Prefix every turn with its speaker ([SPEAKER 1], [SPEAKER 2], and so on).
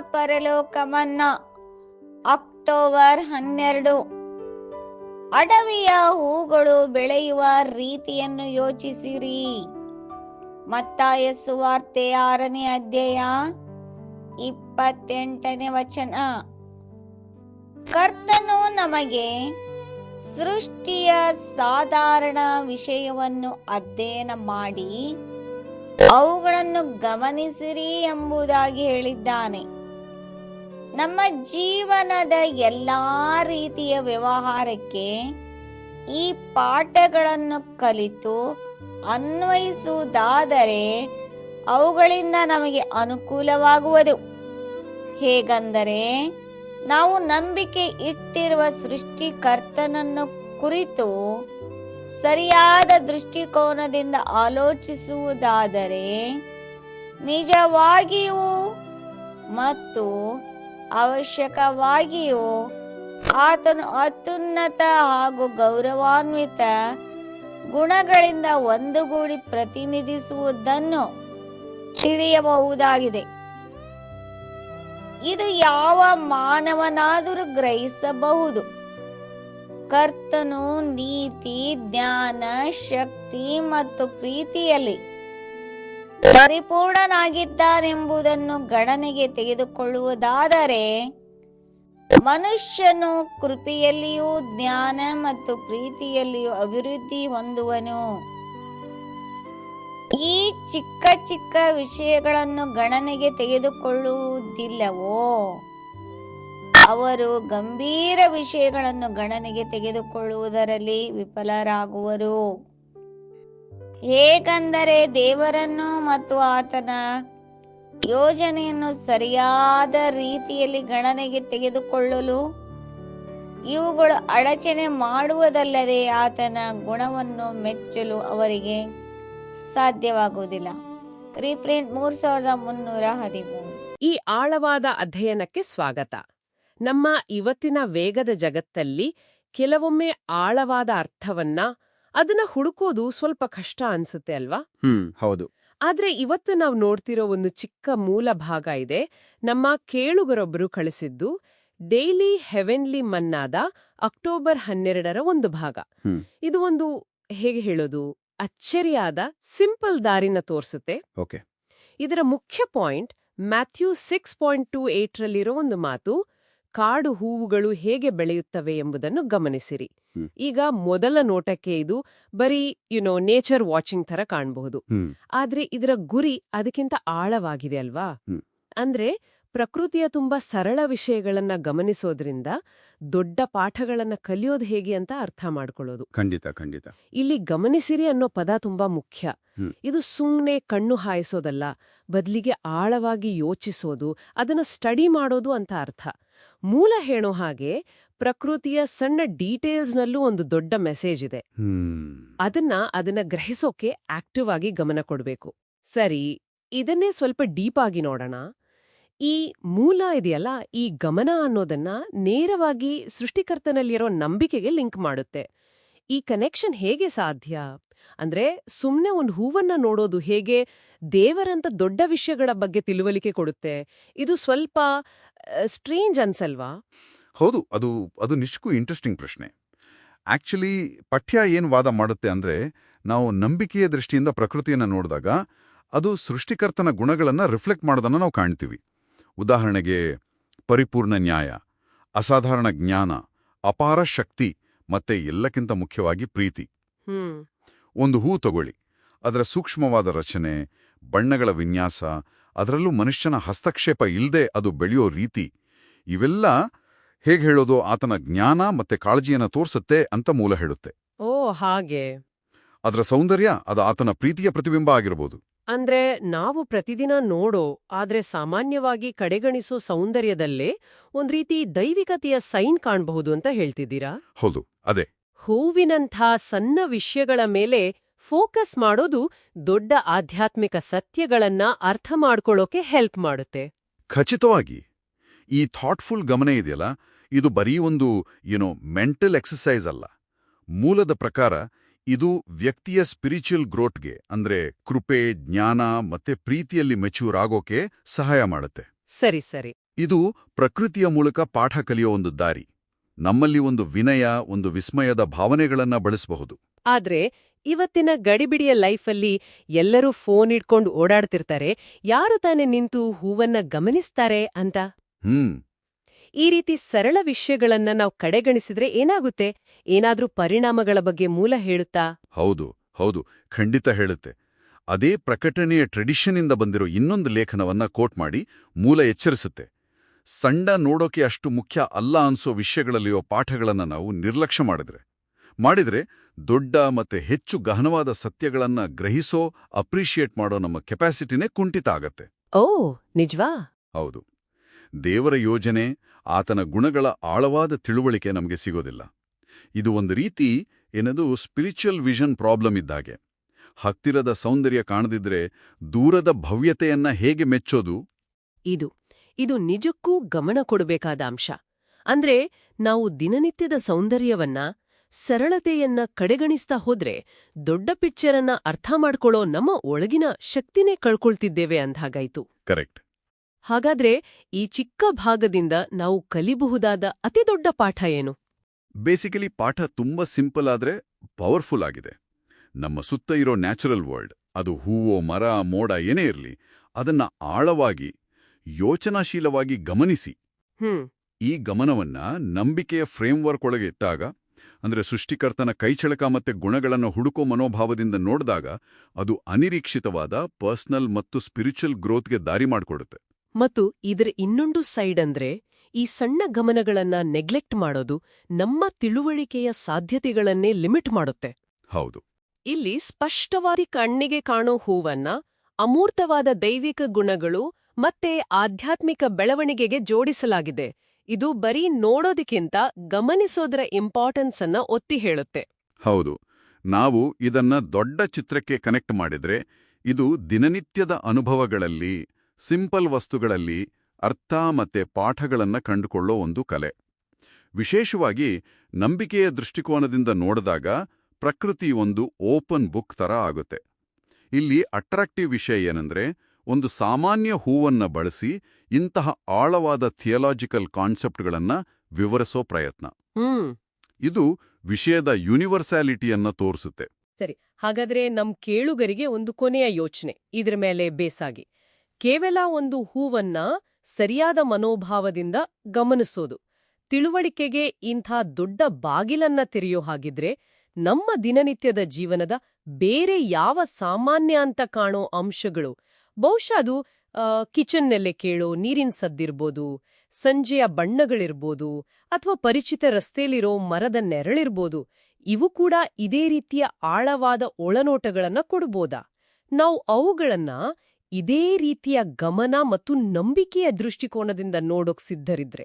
[SPEAKER 1] ಪರಲೋಕಮನ್ನ. October ಹನ್ನೆರಡು. ಅಡವಿಯ ಹೂಗಳು ಬೆಳೆಯುವ ರೀತಿಯನ್ನು ಯೋಚಿಸಿರಿ. ಮತ್ತಾಯ ಸುವಾರ್ತೆ ಆರನೇ ಅಧ್ಯಾಯ ಇಪ್ಪತ್ತೆಂಟನೇ ವಚನ. ಕರ್ತನು ನಮಗೆ ಸೃಷ್ಟಿಯ ಸಾಧಾರಣ ವಿಷಯವನ್ನು ಅಧ್ಯಯನ ಮಾಡಿ ಅವುಗಳನ್ನು ಗಮನಿಸಿರಿ ಎಂಬುದಾಗಿ ಹೇಳಿದ್ದಾನೆ. ನಮ್ಮ ಜೀವನದ ಎಲ್ಲಾ ರೀತಿಯ ವ್ಯವಹಾರಕ್ಕೆ ಈ ಪಾಠಗಳನ್ನು ಕಲಿತು ಅನ್ವಯಿಸುವುದಾದರೆ ಅವುಗಳಿಂದ ನಮಗೆ ಅನುಕೂಲವಾಗುವುದು. ಹೇಗಂದರೆ ನಾವು ನಂಬಿಕೆ ಇಟ್ಟಿರುವ ಸೃಷ್ಟಿಕರ್ತನನ್ನು ಕುರಿತು ಸರಿಯಾದ ದೃಷ್ಟಿಕೋನದಿಂದ ಆಲೋಚಿಸುವುದಾದರೆ ನಿಜವಾಗಿಯೂ ಮತ್ತು ಅವಶ್ಯಕವಾಗಿಯೂ ಆತನು ಅತ್ಯುನ್ನತ ಹಾಗೂ ಗೌರವಾನ್ವಿತ ಗುಣಗಳಿಂದ ಒಂದುಗೂಡಿ ಪ್ರತಿನಿಧಿಸುವುದನ್ನು ತಿಳಿಯಬಹುದಾಗಿದೆ. ಇದು ಯಾವ ಮಾನವನಾದರೂ ಗ್ರಹಿಸಬಹುದು. ಕರ್ತನು ನೀತಿ, ಜ್ಞಾನ, ಶಕ್ತಿ ಮತ್ತು ಪ್ರೀತಿಯಲ್ಲಿ ಪರಿಪೂರ್ಣನಾಗಿದ್ದಾನೆಂಬುದನ್ನು ಗಣನೆಗೆ ತೆಗೆದುಕೊಳ್ಳುವುದಾದರೆ ಮನುಷ್ಯನು ಕೃಪೆಯಲ್ಲಿಯೂ ಜ್ಞಾನ ಮತ್ತು ಪ್ರೀತಿಯಲ್ಲಿಯೂ ಅಭಿವೃದ್ಧಿ ಹೊಂದುವನು. ಈ ಚಿಕ್ಕ ಚಿಕ್ಕ ವಿಷಯಗಳನ್ನು ಗಣನೆಗೆ ತೆಗೆದುಕೊಳ್ಳುವುದಿಲ್ಲವೋ? ಅವರು ಗಂಭೀರ ವಿಷಯಗಳನ್ನು ಗಣನೆಗೆ ತೆಗೆದುಕೊಳ್ಳುವುದರಲ್ಲಿ ವಿಫಲರಾಗುವರು. ಹೇಗೆಂದರೆ ದೇವರನ್ನು ಮತ್ತು ಆತನ ಯೋಜನೆಯನ್ನು ಸರಿಯಾದ ರೀತಿಯಲ್ಲಿ ಗಣನೆಗೆ ತೆಗೆದುಕೊಳ್ಳಲು? ಇವುಗಳು ಅಡಚಣೆ ಮಾಡುವುದಲ್ಲದೆ ಆತನ ಗುಣವನ್ನು ಮೆಚ್ಚಲು ಅವರಿಗೆ ಸಾಧ್ಯವಾಗುವುದಿಲ್ಲ. ರೀಪ್ರಿಂಟ್ ಮೂರ್ ಸಾವಿರದ ಮುನ್ನೂರ ಹದಿಮೂರು.
[SPEAKER 2] ಈ ಆಳವಾದ ಅಧ್ಯಯನಕ್ಕೆ ಸ್ವಾಗತ. ನಮ್ಮ ಇವತ್ತಿನ ವೇಗದ ಜಗತ್ತಲ್ಲಿ ಕೆಲವೊಮ್ಮೆ ಆಳವಾದ ಅರ್ಥವನ್ನ ಅದನ್ನ ಹುಡುಕೋದು ಸ್ವಲ್ಪ ಕಷ್ಟ ಅನ್ಸುತ್ತೆ ಅಲ್ವಾ?
[SPEAKER 3] ಹ್ಮ್ ಹೌದು.
[SPEAKER 2] ಆದ್ರೆ ಇವತ್ತು ನಾವು ನೋಡ್ತಿರೋ ಒಂದು ಚಿಕ್ಕ ಮೂಲ ಭಾಗ ಇದೆ. ನಮ್ಮ ಕೇಳುಗರೊಬ್ಬರು ಕಳಿಸಿದ್ದು ಡೈಲಿ ಹೆವೆನ್ಲಿ ಮನ್ನಾದ ಅಕ್ಟೋಬರ್ ಹನ್ನೆರಡರ ಒಂದು ಭಾಗ. ಇದು ಒಂದು ಹೇಗೆ ಹೇಳೋದು? ಅಚ್ಚರಿಯಾದ ಸಿಂಪಲ್ ದಾರಿನ ತೋರಿಸುತ್ತೆ.
[SPEAKER 3] ಓಕೆ.
[SPEAKER 2] ಇದರ ಮುಖ್ಯ point Matthew six point two ಏಟ್ರಲ್ಲಿರೋ ಒಂದು ಮಾತು ಕಾಡು ಹೂವುಗಳು ಹೇಗೆ ಬೆಳೆಯುತ್ತವೆ ಎಂಬುದನ್ನು ಗಮನಿಸಿರಿ. ಈಗ ಮೊದಲ ನೋಟಕ್ಕೆ ಇದು ಬರೀ ಯುನೋ ನೇಚರ್ ವಾಚಿಂಗ್ ತರ ಕಾಣಬಹುದು. ಆದ್ರೆ ಇದರ ಗುರಿ ಅದಕ್ಕಿಂತ ಆಳವಾಗಿದೆ ಅಲ್ವಾ? ಅಂದ್ರೆ ಪ್ರಕೃತಿಯ ತುಂಬಾ ಸರಳ ವಿಷಯಗಳನ್ನ ಗಮನಿಸೋದ್ರಿಂದ ದೊಡ್ಡ ಪಾಠಗಳನ್ನ ಕಲಿಯೋದು ಹೇಗೆ ಅಂತ ಅರ್ಥ ಮಾಡ್ಕೊಳ್ಳೋದು.
[SPEAKER 3] ಖಂಡಿತ ಖಂಡಿತ.
[SPEAKER 2] ಇಲ್ಲಿ ಗಮನಿಸಿರಿ ಅನ್ನೋ ಪದ ತುಂಬಾ ಮುಖ್ಯ. ಇದು ಸುಮ್ಮನೆ ಕಣ್ಣು ಹಾಯಿಸೋದಲ್ಲ ಬದಲಿಗೆ ಆಳವಾಗಿ ಯೋಚಿಸೋದು ಅದನ್ನ ಸ್ಟಡಿ ಮಾಡೋದು ಅಂತ ಅರ್ಥ. ಮೂಲ ಹೇಳೋ ಹಾಗೆ ಪ್ರಕೃತಿಯ ಸಣ್ಣ ಡೀಟೇಲ್ಸ್ನಲ್ಲೂ ಒಂದು ದೊಡ್ಡ ಮೆಸೇಜ್ ಇದೆ. ಅದನ್ನ ಅದನ್ನ ಗ್ರಹಿಸೋಕೆ ಆಕ್ಟಿವ್ ಆಗಿ ಗಮನ ಕೊಡಬೇಕು. ಸರಿ ಇದನ್ನೇ ಸ್ವಲ್ಪ ಡೀಪ್ ಆಗಿ ನೋಡೋಣ. ಈ ಮೂಲ ಇದೆಯಲ್ಲ, ಈ ಗಮನ ಅನ್ನೋದನ್ನ ನೇರವಾಗಿ ಸೃಷ್ಟಿಕರ್ತನಲ್ಲಿರೋ ನಂಬಿಕೆಗೆ ಲಿಂಕ್ ಮಾಡುತ್ತೆ. ಈ ಕನೆಕ್ಷನ್ ಹೇಗೆ ಸಾಧ್ಯ? ಅಂದ್ರೆ ಸುಮ್ಮನೆ ಒಂದು ಹೂವನ್ನ ನೋಡೋದು ಹೇಗೆ ದೇವರಂತ ದೊಡ್ಡ ವಿಷಯಗಳ ಬಗ್ಗೆ ತಿಳುವಳಿಕೆ ಕೊಡುತ್ತೆ? ಇದು ಸ್ವಲ್ಪ ಸ್ಟ್ರೇಂಜ್ ಅನ್ಸಲ್ವಾ?
[SPEAKER 4] ಹೌದು, ಅದು ಅದು ನಿಶ್ಕು ಇಂಟ್ರೆಸ್ಟಿಂಗ್ ಪ್ರಶ್ನೆ. ಆಕ್ಚುಲಿ ಪಠ್ಯ ಏನು ವಾದ ಮಾಡುತ್ತೆ ಅಂದ್ರೆ, ನಾವು ನಂಬಿಕೆಯ ದೃಷ್ಟಿಯಿಂದ ಪ್ರಕೃತಿಯನ್ನು ನೋಡಿದಾಗ ಅದು ಸೃಷ್ಟಿಕರ್ತನ ಗುಣಗಳನ್ನು ರಿಫ್ಲೆಕ್ಟ್ ಮಾಡೋದನ್ನು ನಾವು ಕಾಣ್ತೀವಿ. ಉದಾಹರಣೆಗೆ ಪರಿಪೂರ್ಣ ನ್ಯಾಯ ಅಸಾಧಾರಣ ಜ್ಞಾನ ಅಪಾರ ಶಕ್ತಿ ಮತ್ತೆ ಎಲ್ಲಕ್ಕಿಂತ ಮುಖ್ಯವಾಗಿ ಪ್ರೀತಿ. ಒಂದು ಹೂ ತಗೊಳ್ಳಿ ಅದರ ಸೂಕ್ಷ್ಮವಾದ ರಚನೆ ಬಣ್ಣಗಳ ವಿನ್ಯಾಸ ಅದರಲ್ಲೂ ಮನುಷ್ಯನ ಹಸ್ತಕ್ಷೇಪ ಇಲ್ಲದೆ ಅದು ಬೆಳೆಯೋ ರೀತಿ ಇವೆಲ್ಲ ಹೇಗೆ ಹೇಳೋದು ಆತನ ಜ್ಞಾನ ಮತ್ತೆ ಕಾಳಜಿಯನ್ನ ತೋರಿಸುತ್ತೆ ಅಂತ ಮೂಲ ಹೇಳುತ್ತೆ.
[SPEAKER 2] ಓ ಹಾಗೆ.
[SPEAKER 4] ಅದರ ಸೌಂದರ್ಯ ಅದು ಆತನ ಪ್ರೀತಿಯ ಪ್ರತಿಬಿಂಬ ಆಗಿರಬಹುದು
[SPEAKER 2] ಅಂದ್ರೆ ನಾವು ಪ್ರತಿದಿನ ನೋಡೋ ಆದ್ರೆ ಸಾಮಾನ್ಯವಾಗಿ ಕಡೆಗಣಿಸೋ ಸೌಂದರ್ಯದಲ್ಲೇ ಒಂದ್ ರೀತಿ ದೈವಿಕತೆಯ ಸೈನ್ ಕಾಣಬಹುದು ಅಂತ ಹೇಳ್ತಿದ್ದೀರಾ?
[SPEAKER 4] ಹೌದು ಅದೇ.
[SPEAKER 2] ಹೂವಿನಂಥ ಸಣ್ಣ ವಿಷಯಗಳ ಮೇಲೆ ಫೋಕಸ್ ಮಾಡೋದು ದೊಡ್ಡ ಆಧ್ಯಾತ್ಮಿಕ ಸತ್ಯಗಳನ್ನ ಅರ್ಥ ಮಾಡ್ಕೊಳ್ಳೋಕೆ ಹೆಲ್ಪ್ ಮಾಡುತ್ತೆ.
[SPEAKER 4] ಖಚಿತವಾಗಿ ಈ ಥಾಟ್ಫುಲ್ ಗಮನ ಇದೆಯಲ್ಲ ಇದು ಬರೀ ಒಂದು ಏನೋ ಮೆಂಟಲ್ ಎಕ್ಸಸೈಸ್ ಅಲ್ಲ. ಮೂಲದ ಪ್ರಕಾರ ಇದು ವ್ಯಕ್ತಿಯ ಸ್ಪಿರಿಚುವಲ್ ಗ್ರೋಟ್ಗೆ ಅಂದ್ರೆ ಕೃಪೆ ಜ್ಞಾನ ಮತ್ತೆ ಪ್ರೀತಿಯಲ್ಲಿ ಮೆಚೂರ್ ಆಗೋಕೆ ಸಹಾಯ ಮಾಡುತ್ತೆ.
[SPEAKER 2] ಸರಿ ಸರಿ.
[SPEAKER 4] ಇದು ಪ್ರಕೃತಿಯ ಮೂಲಕ ಪಾಠ ಕಲಿಯೋ ಒಂದು ದಾರಿ. ನಮ್ಮಲ್ಲಿ ಒಂದು ವಿನಯ ಒಂದು ವಿಸ್ಮಯದ ಭಾವನೆಗಳನ್ನ ಬಳಸಬಹುದು.
[SPEAKER 2] ಆದ್ರೆ ಇವತ್ತಿನ ಗಡಿಬಿಡಿಯ ಲೈಫಲ್ಲಿ ಎಲ್ಲರೂ ಫೋನ್ ಇಟ್ಕೊಂಡು ಓಡಾಡ್ತಿರ್ತಾರೆ ಯಾರು ತಾನೇ ನಿಂತು ಹೂವನ್ನ ಗಮನಿಸ್ತಾರೆ ಅಂತ?
[SPEAKER 4] ಹ್ಮ್.
[SPEAKER 2] ಈ ರೀತಿ ಸರಳ ವಿಷಯಗಳನ್ನ ನಾವು ಕಡೆಗಣಿಸಿದ್ರೆ ಏನಾಗುತ್ತೆ? ಏನಾದ್ರೂ ಪರಿಣಾಮಗಳ ಬಗ್ಗೆ ಮೂಲ ಹೇಳುತ್ತಾ?
[SPEAKER 4] ಹೌದು ಹೌದು ಖಂಡಿತ ಹೇಳುತ್ತೆ. ಅದೇ ಪ್ರಕಟಣೆಯ ಟ್ರೆಡಿಷನ್ನಿಂದ ಬಂದಿರೋ ಇನ್ನೊಂದು ಲೇಖನವನ್ನ ಕೋಟ್ ಮಾಡಿ ಮೂಲ ಎಚ್ಚರಿಸುತ್ತೆ. ಸಣ್ಣ ನೋಡೋಕೆ ಅಷ್ಟು ಮುಖ್ಯ ಅಲ್ಲ ಅನ್ಸೋ ವಿಷಯಗಳಲ್ಲಿಯೋ ಪಾಠಗಳನ್ನ ನಾವು ನಿರ್ಲಕ್ಷ್ಯ ಮಾಡಿದ್ರೆ. ಮಾಡಿದ್ರೆ ದೊಡ್ಡ ಮತ್ತೆ ಹೆಚ್ಚು ಗಹನವಾದ ಸತ್ಯಗಳನ್ನ ಗ್ರಹಿಸೋ ಅಪ್ರಿಷಿಯೇಟ್ ಮಾಡೋ ನಮ್ಮ ಕೆಪಾಸಿಟಿನೇ ಕುಂಠಿತ ಆಗತ್ತೆ.
[SPEAKER 2] ಓ ನಿಜವಾ?
[SPEAKER 4] ಹೌದು. ದೇವರ ಯೋಜನೆ ಆತನ ಗುಣಗಳ ಆಳವಾದ ತಿಳುವಳಿಕೆ ನಮಗೆ ಸಿಗೋದಿಲ್ಲ. ಇದು ಒಂದು ರೀತಿ ಏನದು ಸ್ಪಿರಿಚುವಲ್ ವಿಷನ್ ಪ್ರಾಬ್ಲಮ್ ಇದ್ದಾಗೆ. ಹತ್ತಿರದ ಸೌಂದರ್ಯ ಕಾಣದಿದ್ರೆ ದೂರದ ಭವ್ಯತೆಯನ್ನ ಹೇಗೆ ಮೆಚ್ಚೋದು?
[SPEAKER 2] ಇದು ಇದು ನಿಜಕ್ಕೂ ಗಮನ ಕೊಡಬೇಕಾದ ಅಂಶ. ಅಂದ್ರೆ ನಾವು ದಿನನಿತ್ಯದ ಸೌಂದರ್ಯವನ್ನ ಸರಳತೆಯನ್ನ ಕಡೆಗಣಿಸ್ತಾ ಹೋದ್ರೆ ದೊಡ್ಡ ಪಿಕ್ಚರನ್ನ ಅರ್ಥ ಮಾಡ್ಕೊಳ್ಳೋ ನಮ್ಮ ಒಳಗಿನ ಶಕ್ತಿನೇ ಕಳ್ಕೊಳ್ತಿದ್ದೇವೆ ಅಂದಾಗಾಯ್ತು
[SPEAKER 4] ಕರೆಕ್ಟ್
[SPEAKER 2] ಹಾಗಾದ್ರೆ ಈ ಚಿಕ್ಕ ಭಾಗದಿಂದ ನಾವು ಕಲಿಬಹುದಾದ ಅತಿದೊಡ್ಡ ಪಾಠ ಏನು?
[SPEAKER 4] ಬೇಸಿಕಲಿ ಪಾಠ ತುಂಬಾ ಸಿಂಪಲ್ ಆದ್ರೆ ಪವರ್ಫುಲ್ ಆಗಿದೆ. ನಮ್ಮ ಸುತ್ತ ಇರೋ ನ್ಯಾಚುರಲ್ ವರ್ಲ್ಡ್ ಅದು ಹೂವೋ ಮರ ಮೋಡ ಏನೇ ಇರಲಿ ಅದನ್ನ ಆಳವಾಗಿ ಯೋಚನಾಶೀಲವಾಗಿ ಗಮನಿಸಿ. ಈ ಗಮನವನ್ನ ನಂಬಿಕೆಯ ಫ್ರೇಮ್ವರ್ಕ್ ಒಳಗೆ ಇಟ್ಟಾಗ ಅಂದ್ರೆ ಸೃಷ್ಟಿಕರ್ತನ ಕೈಚಳಕ ಮತ್ತೆ ಗುಣಗಳನ್ನು ಹುಡುಕೋ ಮನೋಭಾವದಿಂದ ನೋಡಿದಾಗ ಅದು ಅನಿರೀಕ್ಷಿತವಾದ ಪರ್ಸನಲ್ ಮತ್ತು ಸ್ಪಿರಿಚುವಲ್ ಗ್ರೋತ್ಗೆ ದಾರಿ ಮಾಡಿಕೊಡುತ್ತೆ.
[SPEAKER 2] ಮತ್ತು ಇದರ ಇನ್ನೊಂದು ಸೈಡ್ ಅಂದ್ರೆ ಈ ಸಣ್ಣ ಗಮನಗಳನ್ನ ನೆಗ್ಲೆಕ್ಟ್ ಮಾಡೋದು ನಮ್ಮ ತಿಳುವಳಿಕೆಯ ಸಾಧ್ಯತೆಗಳನ್ನೇ ಲಿಮಿಟ್ ಮಾಡುತ್ತೆ.
[SPEAKER 4] ಹೌದು.
[SPEAKER 2] ಇಲ್ಲಿ ಸ್ಪಷ್ಟವಾದಿ ಕಣ್ಣಿಗೆ ಕಾಣೋ ಹೂವನ್ನ ಅಮೂರ್ತವಾದ ದೈವಿಕ ಗುಣಗಳು ಮತ್ತೆ ಆಧ್ಯಾತ್ಮಿಕ ಬೆಳವಣಿಗೆಗೆ ಜೋಡಿಸಲಾಗಿದೆ. ಇದು ಬರೀ ನೋಡೋದಕ್ಕಿಂತ ಗಮನಿಸೋದರ ಇಂಪಾರ್ಟೆನ್ಸ್ ಅನ್ನ ಒತ್ತಿ ಹೇಳುತ್ತೆ.
[SPEAKER 4] ಹೌದು. ನಾವು ಇದನ್ನ ದೊಡ್ಡ ಚಿತ್ರಕ್ಕೆ ಕನೆಕ್ಟ್ ಮಾಡಿದ್ರೆ ಇದು ದಿನನಿತ್ಯದ ಅನುಭವಗಳಲ್ಲಿ ಸಿಂಪಲ್ ವಸ್ತುಗಳಲ್ಲಿ ಅರ್ಥ ಮತ್ತೆ ಪಾಠಗಳನ್ನು ಕಂಡುಕೊಳ್ಳೋ ಒಂದು ಕಲೆ. ವಿಶೇಷವಾಗಿ ನಂಬಿಕೆಯ ದೃಷ್ಟಿಕೋನದಿಂದ ನೋಡಿದಾಗ ಪ್ರಕೃತಿ ಒಂದು ಓಪನ್ ಬುಕ್ ತರ ಆಗುತ್ತೆ. ಇಲ್ಲಿ ಅಟ್ರಾಕ್ಟಿವ್ ವಿಷಯ ಏನಂದ್ರೆ ಒಂದು ಸಾಮಾನ್ಯ ಹೂವನ್ನು ಬಳಸಿ ಇಂತಹ ಆಳವಾದ ಥಿಯಲಾಜಿಕಲ್ ಕಾನ್ಸೆಪ್ಟ್ಗಳನ್ನು ವಿವರಿಸೋ ಪ್ರಯತ್ನ. ಇದು ವಿಷಯದ ಯೂನಿವರ್ಸಾಲಿಟಿಯನ್ನ ತೋರಿಸುತ್ತೆ.
[SPEAKER 2] ಸರಿ ಹಾಗಾದ್ರೆ ನಮ್ ಕೇಳುಗರಿಗೆ ಒಂದು ಕೊನೆಯ ಯೋಚನೆ ಇದ್ರ ಮೇಲೆ ಬೇಸಾಗಿ. ಕೇವಲ ಒಂದು ಹೂವನ್ನ ಸರಿಯಾದ ಮನೋಭಾವದಿಂದ ಗಮನಿಸೋದು. ತಿಳುವಳಿಕೆಗೆ ಇಂಥ ದೊಡ್ಡ ಬಾಗಿಲನ್ನ ತೆರೆಯೋ ಹಾಗಿದ್ರೆ ನಮ್ಮ ದಿನನಿತ್ಯದ ಜೀವನದ ಬೇರೆ ಯಾವ ಸಾಮಾನ್ಯ ಅಂತ ಕಾಣೋ ಅಂಶಗಳು. ಬಹುಶಃ ಅದು ಕಿಚನ್ನಲ್ಲೇ ಕೇಳೋ, ನೀರಿನ ಸದ್ದಿರ್ಬೋದು, ಸಂಜೆಯ ಬಣ್ಣಗಳಿರ್ಬೋದು, ಅಥವಾ ಪರಿಚಿತ ರಸ್ತೆಯಲ್ಲಿರೋ ಮರದ ನೆರಳಿರ್ಬೋದು, ಇವು ಕೂಡ ಇದೇ ರೀತಿಯ ಆಳವಾದ ಒಳನೋಟಗಳನ್ನ ಕೊಡ್ಬೋದಾ? ನಾವು ಅವುಗಳನ್ನ ಇದೇ ರೀತಿಯ ಗಮನ ಮತ್ತು ನಂಬಿಕೆಯ ದೃಷ್ಟಿಕೋನದಿಂದ ನೋಡೋಕ್ ಸಿದ್ಧರಿದ್ರೆ.